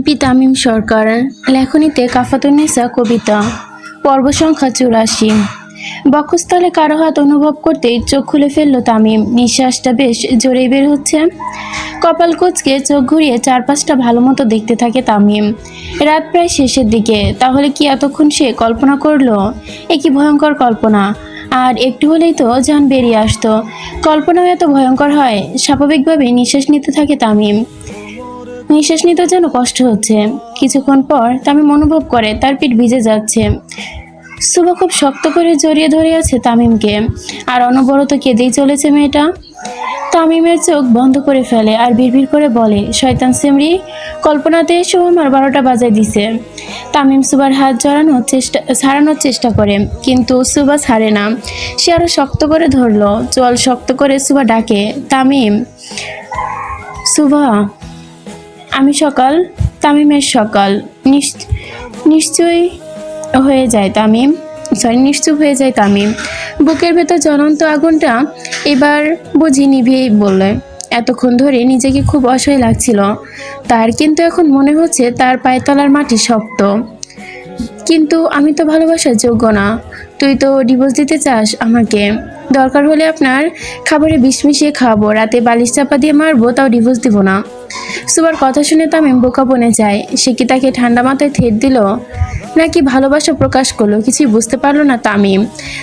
MP Tamim সরকার, লেখনীতে কাফাতুন্নেসা কবিতা, পর্ব সংখ্যা চুরাশি। বক্ষস্থলে কারও হাত অনুভব করতেই চোখ খুলে ফেলল তামিম। নিঃশ্বাসটা বেশ জোরেই বের হচ্ছে। কপাল কোচকে চোখ ঘুরিয়ে চারপাশটা ভালো মতো দেখতে থাকে তামিম। রাত প্রায় শেষের দিকে। তাহলে কি এতক্ষণ সে কল্পনা করল? এ কি ভয়ঙ্কর কল্পনা। আর একটু হলেই তো যান বেরিয়ে আসতো। কল্পনাও এত ভয়ঙ্কর হয়, স্বাভাবিকভাবেই নিঃশ্বাস নিতে থাকে তামিম। নিঃশ্বাস নিতে যেন কষ্ট হচ্ছে। কিছুক্ষণ পর তামিম অনুভব করে তার পিঠ ভিজে যাচ্ছে। শুভ খুব শক্ত করে জড়িয়ে ধরে আছে তামিমকে। আর অনবরত কেঁদেই চলেছে মেয়েটা। তামিমের চোখ বন্ধ করে ফেলে আর বিড়বিড় করে বলে, শয়তান সেমরি, কল্পনাতে এসে, আমার বারোটা বাজায় দিছে। তামিম সুবার হাত জড়ানোর চেষ্টা, ছাড়ানোর চেষ্টা করে, কিন্তু সুবা ছাড়ে না। সে আরও শক্ত করে ধরলো। চল শক্ত করে সুবা ডাকে, তামিম সুভা আমি সকাল, তামিমের সকাল। নিশ্চ- নিশ্চয়ই হয়ে যায় তামিম। সরি নিশ্চুপ হয়ে যায় তামিম। বুকের ভেতর জ্বলন্ত আগুনটা এবার বুঝি নিভিয়েই বললে, এতক্ষণ ধরে নিজেকে খুব অসহায় লাগছিল। তার কিন্তু এখন মনে হচ্ছে তার পায়েতলার মাটি শক্ত। কিন্তু আমি তো ভালোবাসার যোগ্য না। তুই তো ডিভোর্স দিতে চাস আমাকে। দরকার হলে আপনার খাবারে বিষ মিশিয়ে খাওয়াবো। রাতে বালিশ চাপা দিয়ে মারবো, তাও ডিভোর্স দিব না। সুবার কথা শুনে তামিম বোকা বনে যায়। সে কি তাকে ঠান্ডা মাথায় থেট দিল? নাকি ভালোবাসা প্রকাশ করল? কিছুই বুঝতে পারল না তামিম।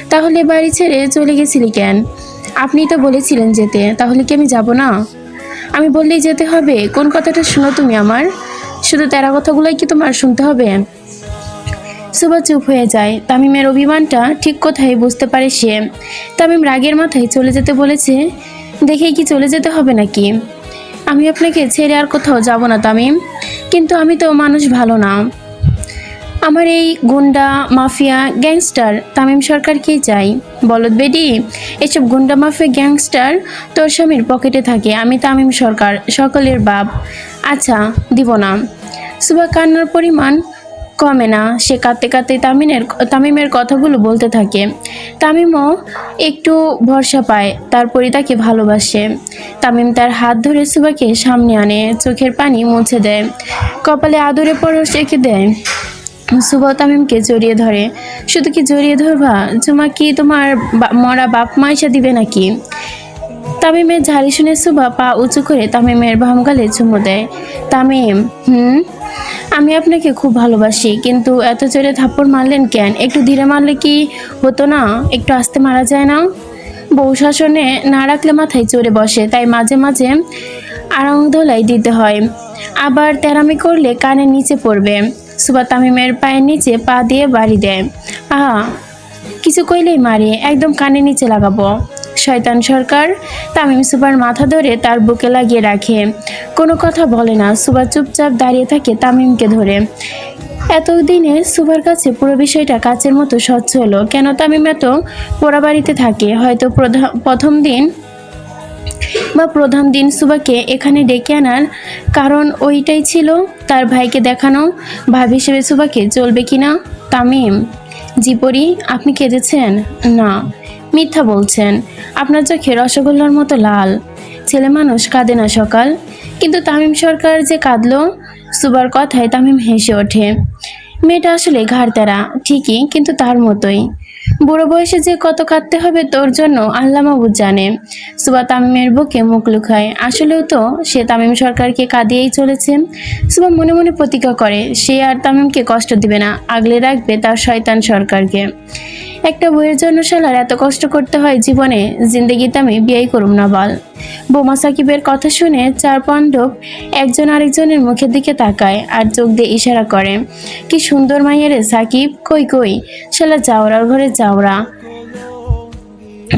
তাহলে বাড়ি ছেড়ে চলে গেছিলি কেন? আপনি তো বলেছিলেন যেতে, তাহলে কি আমি যাব না? আমি বললেই যেতে হবে। কোন কথাটা শুনো তুমি আমার? শুধু তেরা কথাগুলোই কি তোমার শুনতে হবে? সুবা চুপ হয়ে যায়। তামিমের অভিমানটা ঠিক কোথায় বুঝতে পারে সে। তামিম রাগের মাথায় চলে যেতে বলেছে, দেখেই কি চলে যেতে হবে নাকি? আমি আপনাকে ছেড়ে আর কোথাও যাব না, তামিম। কিন্তু আমি তো মানুষ ভালো না। আমার এই গুন্ডা, মাফিয়া, গ্যাংস্টার তামিম সরকারকেই চাই? বলদ বেডি এসব গুন্ডা মাফিয়া গ্যাংস্টার তোর স্বামীর পকেটে থাকে। আমি তামিম সরকার, সকলের বাপ। আচ্ছা দিব না। সুবা কান্নার পরিমাণ কমে না। সে কাঁদতে কাঁদতে তামিমের তামিমের কথাগুলো বলতে থাকে। তামিমও একটু ভরসা পায়, তারপরই তাকে ভালোবাসে। তামিম তার হাত ধরে সুবাকে সামনে আনে, চোখের পানি মুছে দেয়। কপালে আদরে পরশ এঁকে দেয়। সুবা তামিমকে জড়িয়ে ধরে। শুধু কি জড়িয়ে ধরবা? জুমা কি তোমার মরা বাপ মা এসে দিবে নাকি? তামিমের ঝাড়ি শুনে সুবা পা উঁচু করে তামিমের বাম গালে চুমু দেয়। তামিম, হুম? আমি আপনাকে খুব ভালোবাসি, কিন্তু এত জোরে থাপ্পড় মারলেন কেন? একটু ধীরে মারলে কি হতো না? একটু আস্তে মারা যায় না? বউ শাসনে না রাখলে মাথায় চড়ে বসে, তাই মাঝে মাঝে আড়ং ধোলাই দিতে হয়। আবার তেরামি করলে কানের নিচে পড়বে। সুবা তামিমের পায়ের নিচে পা দিয়ে বাড়ি দেয়। আহা, কিছু কইলেই মারে, একদম কানে নিচে লাগাবো। শয়তান সরকার তামিম সুবার মাথা ধরে তার বুকে লাগিয়ে রাখে। কোনো কথা বলে না, সুবা চুপচাপ দাঁড়িয়ে থাকে তামিমকে ধরে। এতদিনে সুবার কাছে পুরো বিষয়টা কাচের মতো স্বচ্ছ হলো। কেন তামিম এত পোড়া বাড়িতে থাকে? হয়তো প্রথম দিন বা প্রধান দিন সুবাকে এখানে ডেকে আনার কারণ ওইটাই ছিল তার ভাইকে দেখানো। ভাব হিসেবে সুবাকে চলবে কিনা? তামিম জিপরি আপনি কেঁদেছেন না। মিথ্যা বলছেন। আপনার চোখে রসগোল্লার মতো লাল। ছেলে মানুষ কাঁদে না সকাল। কিন্তু তামিম সরকার যে কাঁদলো, সুবার কথায় তামিম হেসে ওঠে। মেয়েটা আসলে ঘাড় তেরা ঠিকই, কিন্তু তার মতোই। বুড়ো বয়সে যে কত কাঁদতে হবে তোর জন্য আল্লাহ মাহবুদ জানে। সুবা তামিমের বুকে মুখ লুকায়। আসলেও তো সে তামিম সরকারকে কাঁদিয়েই চলেছে। সুবা মনে মনে প্রতিজ্ঞা করে, সে আর তামিমকে কষ্ট দিবে না। আগলে রাখবে তার শয়তান সরকারকে। একটা বইয়ের জন্য শালার এত কষ্ট করতে হয় জীবনে, জিন্দগিতে আমি বিয়েই করুম না বল। বোমা সাকিবের কথা শুনে চার পাণ্ডব একজন আরেকজনের মুখের দিকে তাকায় আর চোখ দিয়ে ইশারা করে, কি সুন্দর মাইয়ের সাকিব, কই কই? শালা চাওড়ার ঘরে চাওড়া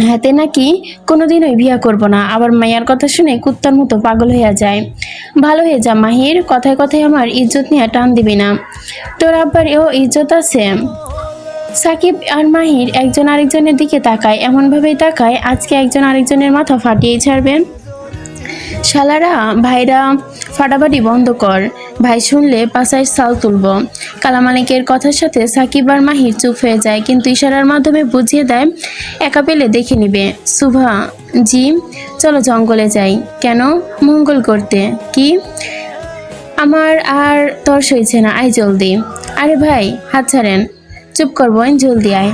হাতে নাকি কোনোদিনই বিয়া করব না। আবার মাইয়ার কথা শুনে কুত্তার মতো পাগল হইয়া যায়। ভালো হয়ে যা মাহির, কথায় কথায় আমার ইজ্জত নিয়ে টান দিবি না। তোর আব্বার এও ইজ্জত আছে? সাকিব আর মাহির একজন আরেকজনের দিকে তাকায়, এমনভাবেই তাকায় আজকে একজন আরেকজনের মাথা ফাটিয়েই ছাড়বে শালারা, ভাইরা, ফাটাফাটি বন্ধ কর। ভাই শুনলে পাশায় সাল তুলব। কালামালিকের কথার সাথে সাকিব আর মাহির চুপ হয়ে যায়, কিন্তু ইশারার মাধ্যমে বুঝিয়ে দেয়, একা পেলে দেখে নিবে। সুভা, জি, চলো জঙ্গলে যাই। কেন? মঙ্গল করতে। কি? আমার আর তর সইছে না, আয় জলদি। আরে ভাই, হাত ছাড়েন। চুপ কর বোন, জলদি আয়।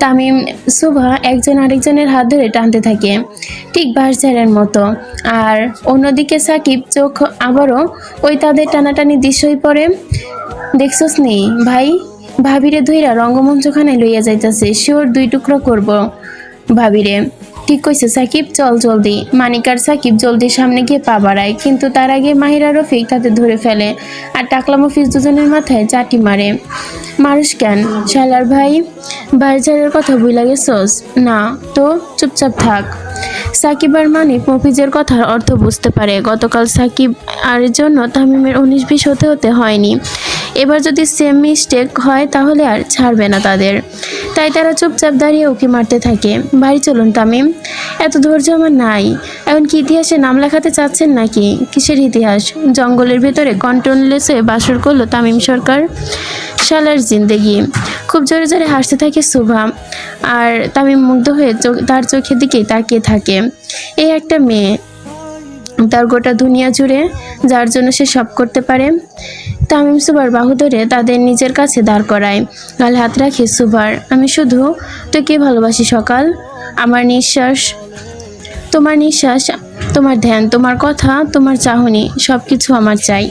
তামিম, সুভা একজন আরেকজনের হাত ধরে টানতে থাকে, ঠিক বাসঝাড়ের মতো। আর অন্যদিকে সাকিব চোখ আবারও ওই তাদের টানাটানি দৃশ্যই পড়ে। দেখছস নেই ভাই, ভাবিরে ধইরা রঙ্গমঞ্চখানে লইয়া যাইতাছে, শিওর দুই টুকরো করব। ভাবিরে ঠিক কইছে, সাকিব, চল জলদি। মানিক আর সাকিব জলদি সামনে গিয়ে পা বাড়ায়, কিন্তু তার আগে মাহিরা রফিক তাদের ধরে ফেলে আর টাকলা মফিজ দুজনের মাথায় চাটি মারে। মানুষ কেন? শালার ভাই বাড়িঝাড়ের কথা বুঝলা গেছস? না, তো চুপচাপ থাক। সাকিব আর মানিক মফিজের কথার অর্থ বুঝতে পারে। গতকাল সাকিব আর জন্য তামিমের উনিশ বিশ হতে হতে হয়নি। এবার যদি সেম মিস্টেক হয়, তাহলে আর ছাড়বে না তাদের। তাই তারা চুপচাপ দাঁড়িয়ে ওকে মারতে থাকে। বাড়ি চলুন, তামিম। এত ধৈর্য আমার নাই। এখন কি ইতিহাসে নাম লেখাতে চাচ্ছেন নাকি? কিসের ইতিহাস? জঙ্গলের ভেতরে কন্ট্রোললেসে বাসর করল তামিম সরকার। শালার জিন্দেগি। খুব জোরে জোরে হাসতে থাকে শুভা। আর তামিম মুগ্ধ হয়ে তার চোখের দিকে তাকিয়ে থাকে। এই একটা মেয়ে। তার গোটা দুনিয়া জুড়ে, যার জন্য সে সব করতে পারে। তামিম সুবার বাহু ধরে তাদের নিজের কাছে দাঁড় করায়। গাল হাত রাখে সুবার। আমি শুধু তোকে ভালোবাসি সকাল? আমার নিঃশ্বাস, তোমার নিঃশ্বাস, তোমার ধ্যান, তোমার কথা, তোমার চাহনি সব কিছু আমার চাই।